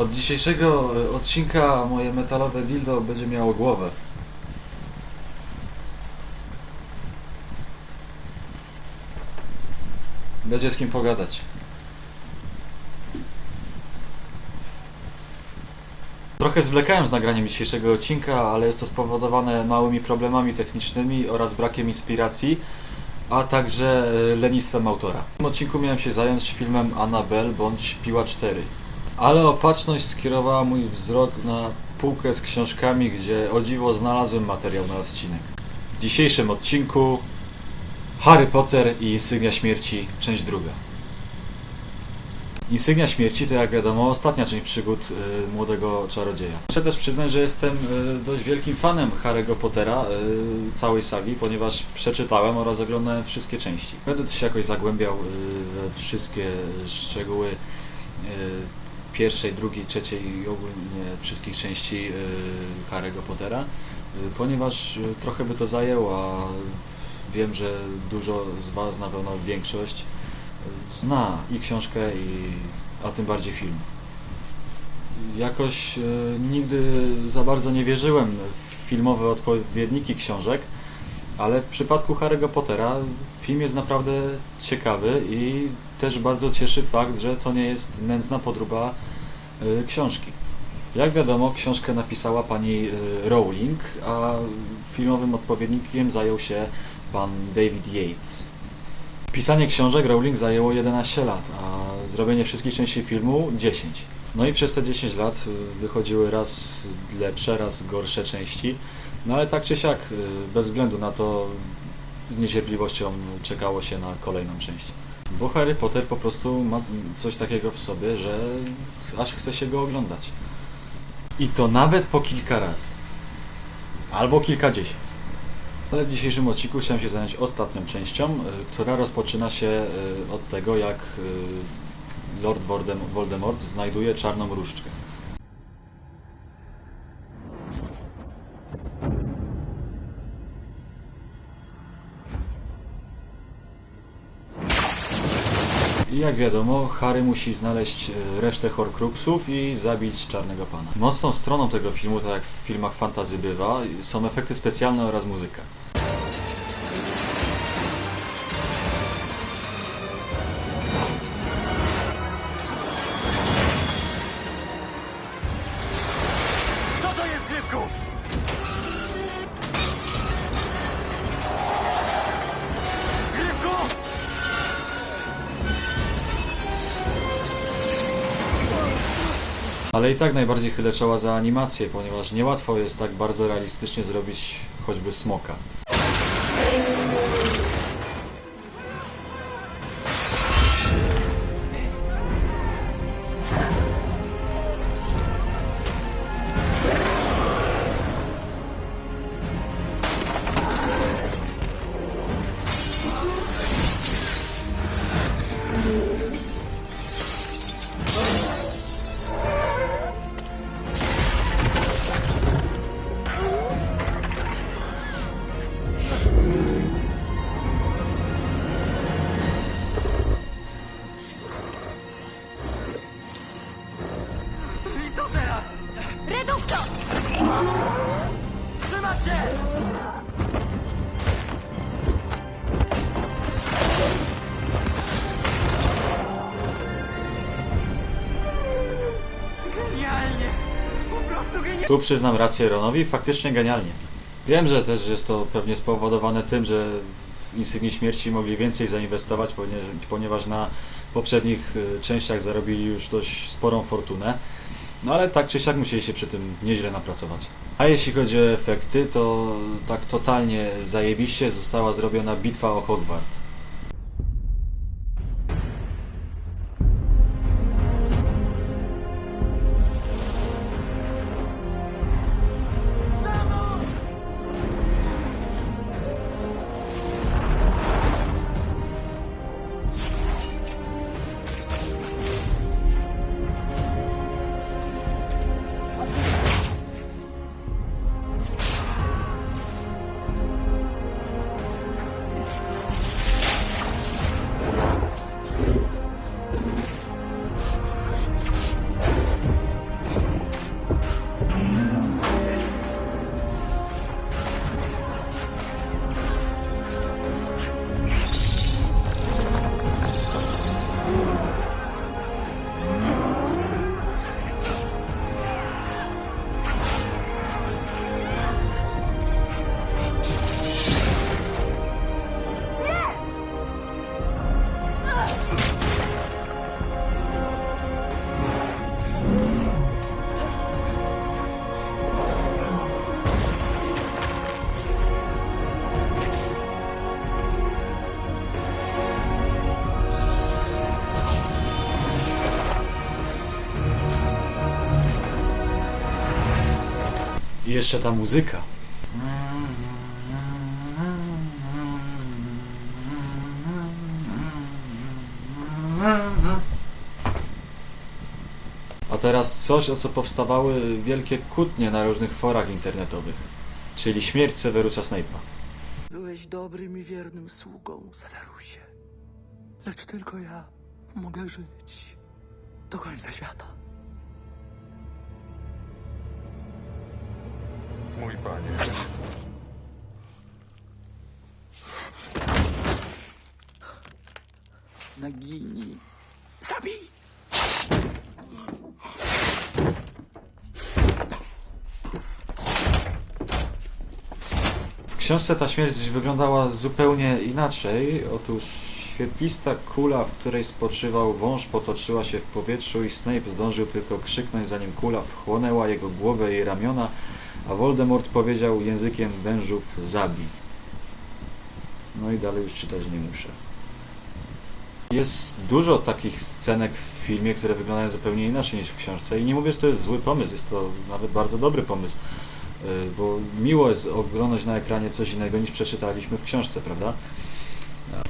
Od dzisiejszego e, odcinka moje metalowe dildo będzie miało głowę. Będzie z kim pogadać. Trochę zwlekałem z nagraniem dzisiejszego odcinka, ale jest to spowodowane małymi problemami technicznymi oraz brakiem inspiracji, a także e, lenistwem autora. W tym odcinku miałem się zająć filmem Annabelle bądź Piła 4. Ale opatrzność skierowała mój wzrok na półkę z książkami, gdzie o dziwo znalazłem materiał na odcinek. W dzisiejszym odcinku Harry Potter i Insygnia Śmierci, część druga. Insygnia Śmierci to jak wiadomo ostatnia część przygód y, młodego czarodzieja. Muszę też przyznać, że jestem y, dość wielkim fanem Harry'ego Pottera, y, całej sagi, ponieważ przeczytałem oraz oglądałem wszystkie części. Będę się jakoś zagłębiał y, we wszystkie szczegóły y, pierwszej, drugiej, trzeciej i ogólnie wszystkich części y, Harry'ego Pottera, y, ponieważ y, trochę by to zajęło, a wiem, że dużo z Was, na pewno większość, zna i książkę, i, a tym bardziej film. Jakoś nigdy za bardzo nie wierzyłem w filmowe odpowiedniki książek, ale w przypadku Harry'ego Pottera film jest naprawdę ciekawy i też bardzo cieszy fakt, że to nie jest nędzna podróba y, książki. Jak wiadomo, książkę napisała pani y, Rowling, a filmowym odpowiednikiem zajął się pan David Yates. Pisanie książek Rowling zajęło 11 lat, a zrobienie wszystkich części filmu 10. No i przez te 10 lat y, wychodziły raz lepsze, raz gorsze części. No ale tak czy siak, bez względu na to, z niecierpliwością czekało się na kolejną część. Bo Harry Potter po prostu ma coś takiego w sobie, że aż chce się go oglądać. I to nawet po kilka razy. Albo kilkadziesiąt. Ale w dzisiejszym odcinku chciałem się zająć ostatnią częścią, y, która rozpoczyna się y, od tego, jak y, Lord Voldem- Voldemort znajduje czarną różdżkę. Jak wiadomo, Harry musi znaleźć e, resztę Horcruxów i zabić Czarnego Pana. Mocną stroną tego filmu, tak jak w filmach fantazy bywa, są efekty specjalne oraz muzyka. Ale i tak najbardziej chylę czoła za animację, ponieważ niełatwo jest tak bardzo realistycznie zrobić choćby smoka. Tu przyznam rację Ronowi, faktycznie genialnie. Wiem, że też jest to pewnie spowodowane tym, że w Insygnii Śmierci mogli więcej zainwestować, ponieważ, ponieważ na poprzednich y, częściach zarobili już dość sporą fortunę. No ale tak czy siak musieli się przy tym nieźle napracować. A jeśli chodzi o efekty, to tak totalnie zajebiście została zrobiona bitwa o Hogwart. Jeszcze ta muzyka. A teraz coś, o co powstawały wielkie kłótnie na różnych forach internetowych, czyli śmierć Severusa Snape'a. Byłeś dobrym i wiernym sługą, Severusie. Lecz tylko ja mogę żyć do końca świata. Mój panie. Nagini. Zabij! W książce ta śmierć wyglądała zupełnie inaczej. Otóż świetlista kula, w której spoczywał wąż, potoczyła się w powietrzu i Snape zdążył tylko krzyknąć, zanim kula wchłonęła jego głowę i ramiona, a Voldemort powiedział językiem wężów zabij. No i dalej już czytać nie muszę. Jest dużo takich scenek w filmie, które wyglądają zupełnie inaczej niż w książce i nie mówię, że to jest zły pomysł, jest to nawet bardzo dobry pomysł. Y, bo miło jest oglądać na ekranie coś innego niż przeczytaliśmy w książce, prawda?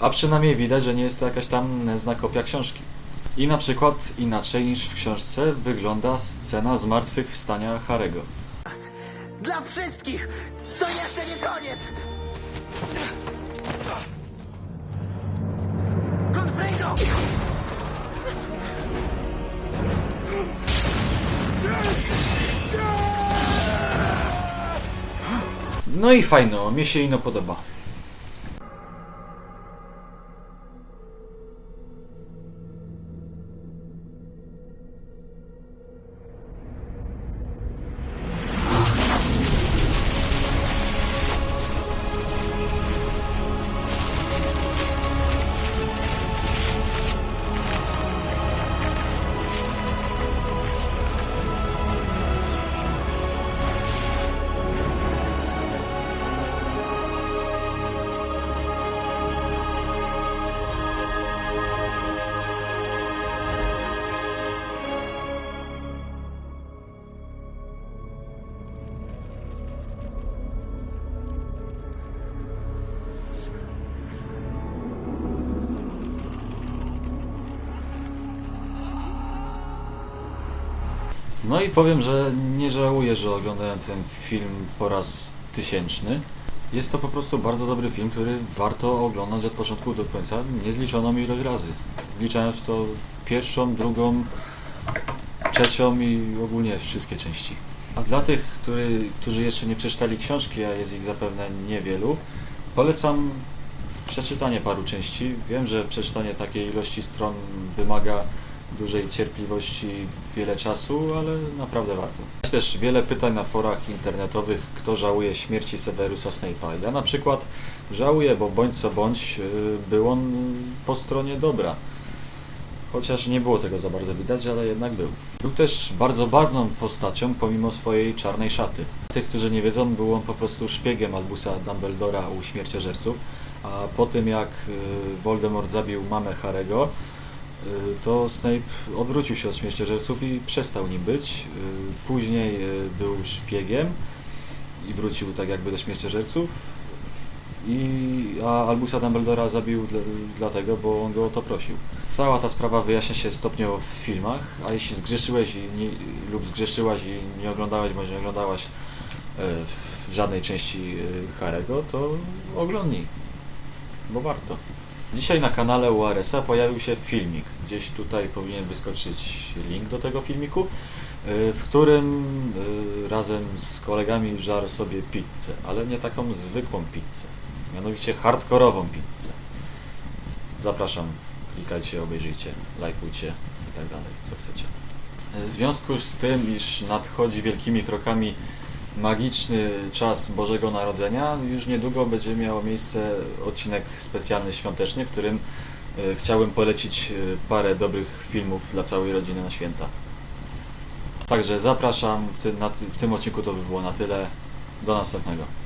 A przynajmniej widać, że nie jest to jakaś tam nędzna kopia książki. I na przykład inaczej niż w książce wygląda scena zmartwychwstania Harego. Dla wszystkich! To jeszcze nie koniec! Confringo! No i fajno, mnie się ino podoba. No i powiem, że nie żałuję, że oglądałem ten film po raz tysięczny. Jest to po prostu bardzo dobry film, który warto oglądać od początku do końca niezliczoną ilość razy. Wliczając w to pierwszą, drugą, trzecią i ogólnie wszystkie części. A dla tych, który, którzy jeszcze nie przeczytali książki, a jest ich zapewne niewielu, polecam przeczytanie paru części. Wiem, że przeczytanie takiej ilości stron wymaga dużej cierpliwości, wiele czasu, ale naprawdę warto. Jest też wiele pytań na forach internetowych, kto żałuje śmierci Severusa Snape'a. Ja na przykład żałuję, bo bądź co bądź yy, był on po stronie dobra. Chociaż nie było tego za bardzo widać, ale jednak był. Był też bardzo barwną postacią, pomimo swojej czarnej szaty. Tych, którzy nie wiedzą, był on po prostu szpiegiem Albusa Dumbledora u śmierciożerców, a po tym jak yy, Voldemort zabił mamę Harego, Y, to Snape odwrócił się od śmierciożerców i przestał nim być. Y, Później y, był szpiegiem i wrócił tak jakby do śmierciożerców. I, a Albusa Dumbledora zabił dla, dlatego, bo on go o to prosił. Cała ta sprawa wyjaśnia się stopniowo w filmach, a jeśli zgrzeszyłeś i nie, lub zgrzeszyłaś i nie oglądałeś bądź nie oglądałaś e, w żadnej części e, Harego, to oglądnij, bo warto. Dzisiaj na kanale URS-a pojawił się filmik. Gdzieś tutaj powinien wyskoczyć link do tego filmiku, y, w którym y, razem z kolegami żarł sobie pizzę, ale nie taką zwykłą pizzę, mianowicie hardkorową pizzę. Zapraszam, klikajcie, obejrzyjcie, lajkujcie i tak dalej, co chcecie. W związku z tym, iż nadchodzi wielkimi krokami magiczny czas Bożego Narodzenia. Już niedługo będzie miało miejsce odcinek specjalny świąteczny, w którym e, chciałbym polecić e, parę dobrych filmów dla całej rodziny na święta. Także zapraszam, w tym odcinku to by było na tyle. Do następnego.